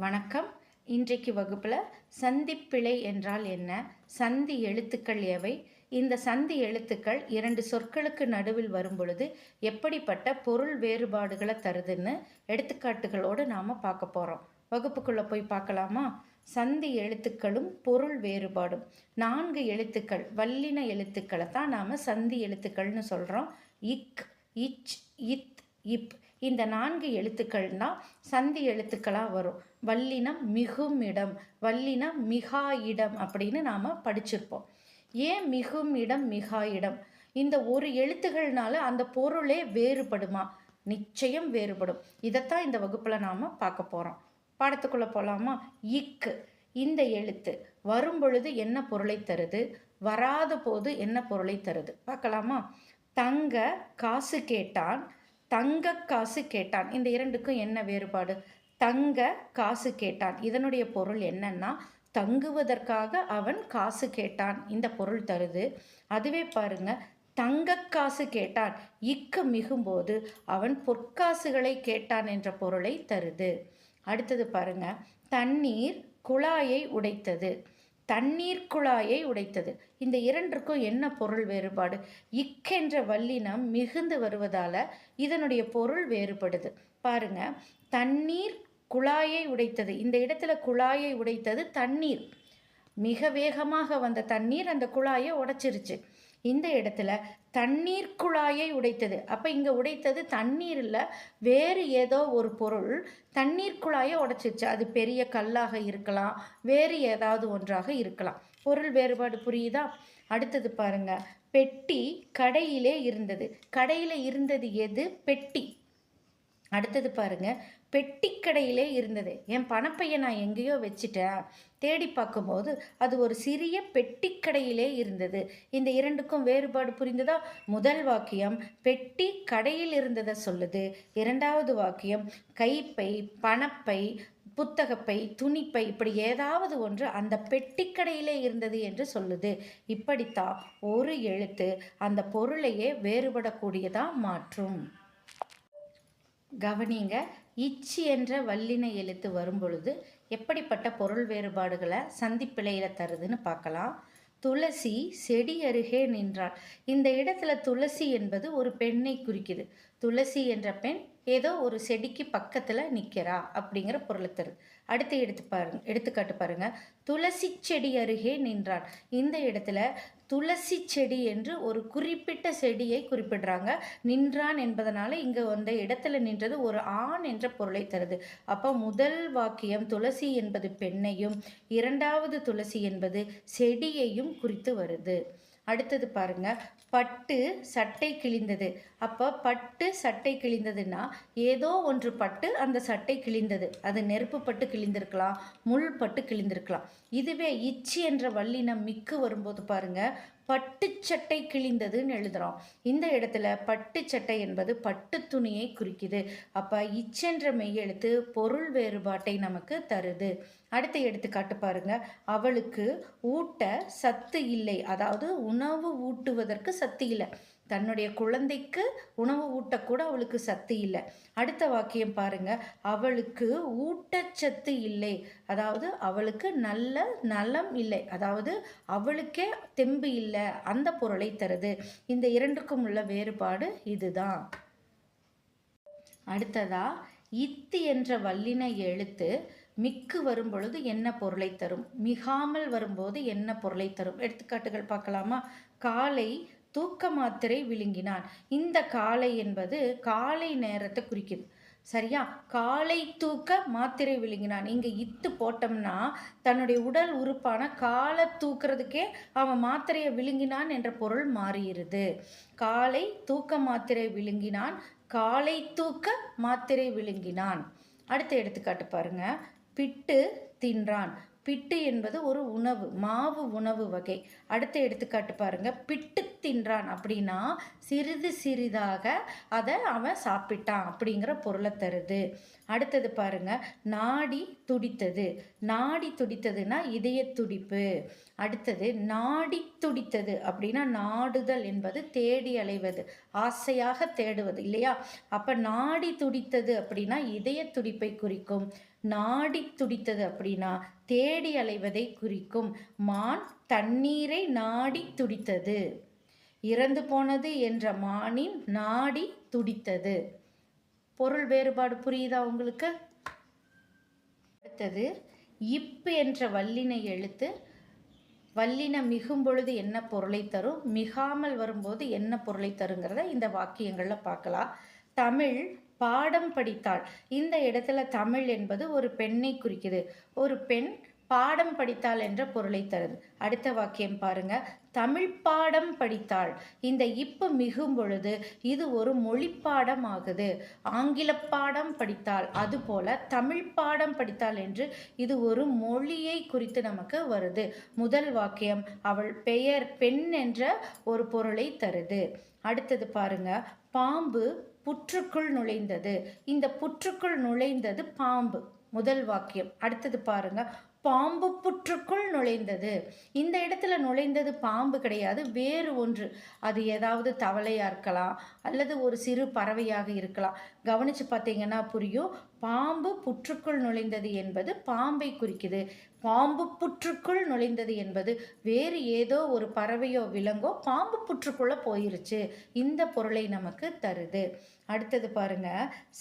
வணக்கம். இன்றைக்கு வகுப்பில் சந்திப்பிழை என்றால் என்ன? சந்தி எழுத்துக்கள் எவை? இந்த சந்தி எழுத்துக்கள் இரண்டு சொற்களுக்கு நடுவில் வரும்பொழுது எப்படிப்பட்ட பொருள் வேறுபாடுகளை தருதுன்னு எடுத்துக்காட்டுகளோடு நாம் பார்க்க போகிறோம் வகுப்புக்குள்ளே போய் பார்க்கலாமா? சந்தி எழுத்துக்களும் பொருள் வேறுபாடும். நான்கு எழுத்துக்கள் வல்லின எழுத்துக்களை தான் நாம் சந்தி எழுத்துக்கள்னு சொல்கிறோம் இக் இச் இத் இப் இந்த நான்கு எழுத்துக்கள்னா சந்தி எழுத்துக்களாக வரும். வல்லினம் மிகும் இடம் வல்லினம் மிகா இடம் அப்படின்னு நாம் படிச்சிருப்போம். ஏன் மிகும் இடம் மிகா இடம்? இந்த ஒரு எழுத்துகள்னால அந்த பொருளே வேறுபடுமா? நிச்சயம் வேறுபடும். இதைத்தான் இந்த வகுப்பில் நாம் பார்க்க போகிறோம் பாடத்துக்குள்ளே போகலாமா இக்கு இந்த எழுத்து. வரும் பொழுது என்ன பொருளை தருது? வராத போது என்ன பொருளை தருது? பார்க்கலாமா? தங்க காசு கேட்டான் தங்க காசு கேட்டான். இந்த இரண்டுக்கும் என்ன வேறுபாடு? தங்க காசு கேட்டான். இதனுடைய பொருள் என்னன்னா தங்குவதற்காக அவன் காசு கேட்டான். இந்த பொருள் தருது. அதுவே பாருங்க தங்க காசு கேட்டான். இக்கு மிகும்போது அவன் பொற்காசுகளை கேட்டான் என்ற பொருளை தருது. அடுத்தது பாருங்க தண்ணீர் குழாயை உடைத்தது. தண்ணீர் குழாயை உடைத்தது. இந்த இரண்டிற்கும் என்ன பொருள் வேறுபாடு? இக்கென்ற வல்லினம் மிகுந்து வருவதால இதனுடைய பொருள் வேறுபடுது. பாருங்க தண்ணீர் குழாயை உடைத்தது. இந்த இடத்துல குழாயை உடைத்தது தண்ணீர். மிக வேகமாக வந்த தண்ணீர் அந்த குழாயை உடைச்சிருச்சு. இந்த இடத்துல தண்ணீர் குழாயை உடைத்தது. அப்போ இங்கே உடைத்தது தண்ணீர் இல்லை வேறு ஏதோ ஒரு பொருள் தண்ணீர் குழாயை உடைச்சிச்சு அது பெரிய கல்லாக இருக்கலாம் வேறு ஏதாவது ஒன்றாக இருக்கலாம். பொருள் வேறுபாடு புரியுதா? அடுத்தது பாருங்க. பெட்டி கடையிலே இருந்தது. கடையில் இருந்தது எது? பெட்டி. அடுத்தது பாருங்க. பெட்டிக்கடையிலே இருந்தது. என் பணப்பையை நான் எங்கேயோ வச்சுட்டேன். தேடி பார்க்கும்போது அது ஒரு சிறிய பெட்டிக்கடையிலே இருந்தது. இந்த இரண்டுக்கும் வேறுபாடு புரிந்ததா? முதல் வாக்கியம் பெட்டி கடையில் இருந்ததை சொல்லுது. இரண்டாவது வாக்கியம் கைப்பை பணப்பை புத்தகப்பை துணிப்பை இப்படி ஏதாவது ஒன்று அந்த பெட்டிக்கடையிலே இருந்தது என்று சொல்லுது. இப்படித்தான் ஒரு எழுத்து அந்த பொருளையே வேறுபடக்கூடியதாக மாற்றும். கவனிங்க இச்சி என்ற வல்லின எழுத்து வரும்பொழுது எப்படிப்பட்ட பொருள் வேறுபாடுகளை சந்திப்பிழையில் தருதுன்னு பார்க்கலாம். துளசி செடி அருகே நின்றாள். இந்த இடத்துல துளசி என்பது ஒரு பெண்ணை குறிக்குது. துளசி என்ற பெண் ஏதோ ஒரு செடிக்கு பக்கத்தில் நிற்கிறா அப்படிங்கிற பொருளை தருது அடுத்து எடுத்து பாருங்க எடுத்துக்காட்டு பாருங்கள் துளசி செடி அருகே நின்றான் இந்த இடத்துல துளசி செடி என்று ஒரு குறிப்பிட்ட செடியை குறிப்பிடுறாங்க. நின்றான் என்பதனால இங்கே வந்த இடத்துல நின்றது ஒரு ஆண் என்ற பொருளை தருது. அப்போ முதல் வாக்கியம் துளசி என்பது பெண்ணையும் இரண்டாவது துளசி என்பது செடியையும் குறித்து வருது. அடுத்தது பாருங்க பட்டு சட்டை கிழிந்தது. அப்போ பட்டு சட்டை கிழிந்ததுன்னா ஏதோ ஒன்று பட்டு அந்த சட்டை கிழிந்தது. அது நெருப்பு பட்டு கிழிந்திருக்கலாம் முள் பட்டு கிழிந்திருக்கலாம். இதுவே இச்சி என்ற வல்லினம் மிக்கு வரும்போது பாருங்கள் பட்டு சட்டை கிழிந்ததுன்னு எழுதுகிறோம் இந்த இடத்துல பட்டு சட்டை என்பது பட்டு துணியை குறிக்குது. அப்போ இச்சென்ற மெய்யெழுத்து பொருள் வேறுபாட்டை நமக்கு தருது. அடுத்த எடுத்துக்காட்டு பாருங்க அவளுக்கு ஊட்ட சத்து இல்லை. அதாவது உணவு ஊட்டுவதற்கு சத்து இல்லை. தன்னுடைய குழந்தைக்கு உணவு ஊட்டக்கூட அவளுக்கு சத்து இல்லை. அடுத்த வாக்கியம் பாருங்க. அவளுக்கு ஊட்டச்சத்து இல்லை. அதாவது அவளுக்கு நல்ல நலம் இல்லை. அதாவது அவளுக்கே தெம்பு இல்லை. அந்த பொருளை தருது. இந்த இரண்டுக்கும் உள்ள வேறுபாடு இதுதான். அடுத்ததா இத்து என்ற வல்லின எழுத்து மிக்கு வரும் பொழுது என்ன பொருளை தரும்? மிகாமல் வரும்போது என்ன பொருளை தரும்? எடுத்துக்காட்டுகள் பார்க்கலாமா? காலை தூக்க மாத்திரை விழுங்கினான். இந்த காலை என்பது காலை நேரத்தை குறிக்குது. சரியா? காலை தூக்க மாத்திரை விழுங்கினான். இங்கே இத்து போட்டோம்னா தன்னுடைய உடல் உறுப்பான காலை தூக்குறதுக்கே அவன் மாத்திரையை விழுங்கினான் என்ற பொருள் மாறியிருது காலை தூக்க மாத்திரை விழுங்கினான். காலை தூக்க மாத்திரை விழுங்கினான். அடுத்த எடுத்துக்காட்டு பாருங்க. பிட்டு தின்றான். பிட்டு என்பது ஒரு உணவு மாவு உணவு வகை. அடுத்த எடுத்துக்காட்டு பாருங்க. பிட்டு தின்றான் அப்படின்னா சிறிது சிறிதாக அதை அவன் சாப்பிட்டான் அப்படிங்கிற பொருளை தருது. அடுத்தது பாருங்க. நாடி துடித்தது. நாடி துடித்ததுன்னா இதய துடிப்பு. அடுத்தது நாடி துடித்தது அப்படின்னா நாடுதல் என்பது தேடி அலைவது ஆசையாக தேடுவது இல்லையா? அப்போ நாடி துடித்தது அப்படின்னா இதய துடிப்பை குறிக்கும். நாடி துடித்தது அப்படின்னா தேடி அலைவதை குறிக்கும். மான் தண்ணீரை நாடி துடித்தது. இறந்து போனது என்ற மானின் நாடி துடித்தது. பொருள் வேறுபாடு புரியுதா உங்களுக்கு? அடுத்தது இப்பு என்ற வல்லினை எழுத்து வல்லின மிகும் பொழுது என்ன பொருளை தரும் மிகாமல் வரும்போது என்ன பொருளை தருங்கிறத இந்த வாக்கியங்களில் பார்க்கலாம். தமிழ் பாடம் படித்தாள். இந்த இடத்துல தமிழ் என்பது ஒரு பெண்ணை குறிக்குது. ஒரு பெண் பாடம் படித்தாள் என்ற பொருளை தருது. அடுத்த வாக்கியம் பாருங்க. தமிழ் பாடம் படித்தாள். இந்த இப்பு மிகும் பொழுது இது ஒரு மொழி பாடம் ஆகுது. ஆங்கில பாடம் படித்தாள். அதுபோல தமிழ் பாடம் படித்தாள் என்று இது ஒரு மொழியை குறித்து நமக்கு வருது. முதல் வாக்கியம் அவள் பெயர் பெண் என்ற ஒரு பொருளை தருது. அடுத்தது பாருங்க. பாம்பு புற்றுக்குள் நுழைந்தது. இந்த புற்றுக்குள் நுழைந்தது பாம்பு. முதல் வாக்கியம். அடுத்தது பாருங்க. பாம்பு புற்றுக்குள் நுழைந்தது. இந்த இடத்துல நுழைந்தது பாம்பு கிடையாது வேறு ஒன்று. அது ஏதாவது தவளையாக இருக்கலாம் அல்லது ஒரு சிறு பறவையாக இருக்கலாம். கவனித்து பார்த்தீங்கன்னா புரியும். பாம்பு புற்றுக்குள் நுழைந்தது என்பது பாம்பை குறிக்குது. பாம்பு புற்றுக்குள் நுழைந்தது என்பது வேறு ஏதோ ஒரு பறவையோ விலங்கோ பாம்பு புற்றுக்குள்ளே போயிருச்சு. இந்த பொருளை நமக்கு தருது. அடுத்தது பாருங்க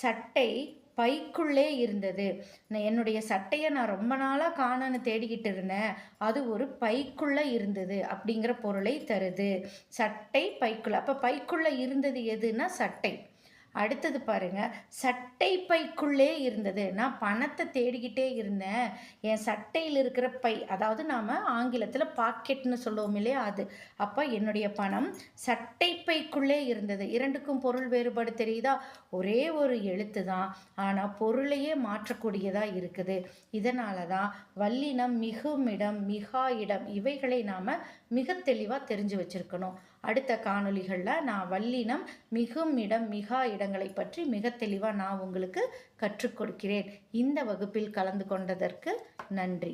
சட்டை பைக்குள்ளே இருந்தது. என்னுடைய சட்டையை நான் ரொம்ப நாளாக காணன்னு தேடிக்கிட்டு இருந்தேன். அது ஒரு பைக்குள்ளே இருந்தது அப்படிங்கிற பொருளை தருது. சட்டை பைக்குள்ளே அப்போ பைக்குள்ளே இருந்தது எதுனா சட்டை. அடுத்தது பாருங்க சட்டை பைக்குள்ளே இருந்தது. நான் பணத்தை தேடிக்கிட்டே இருந்தேன். என் சட்டையில் இருக்கிற பை அதாவது நாம் ஆங்கிலத்தில் பாக்கெட்னு சொல்லுவோம் இல்லையா அது. அப்போ என்னுடைய பணம் சட்டை பைக்குள்ளே இருந்தது. இரண்டுக்கும் பொருள் வேறுபாடு தெரியுதா? ஒரே ஒரு எழுத்து தான். ஆனால் பொருளையே மாற்றக்கூடியதாக இருக்குது. இதனால தான் வல்லினம் மிகுமிடம் மிகா இடம் இவைகளை நாம் மிக தெளிவாக தெரிஞ்சு வச்சுருக்கணும். அடுத்த காணொலிகளில் நான் வல்லினம் மிகும் இடம் மிகா பற்றி மிக தெளிவாக நான் உங்களுக்கு கற்றுக் கொடுக்கிறேன். இந்த வகுப்பில் கலந்து கொண்டதற்கு நன்றி.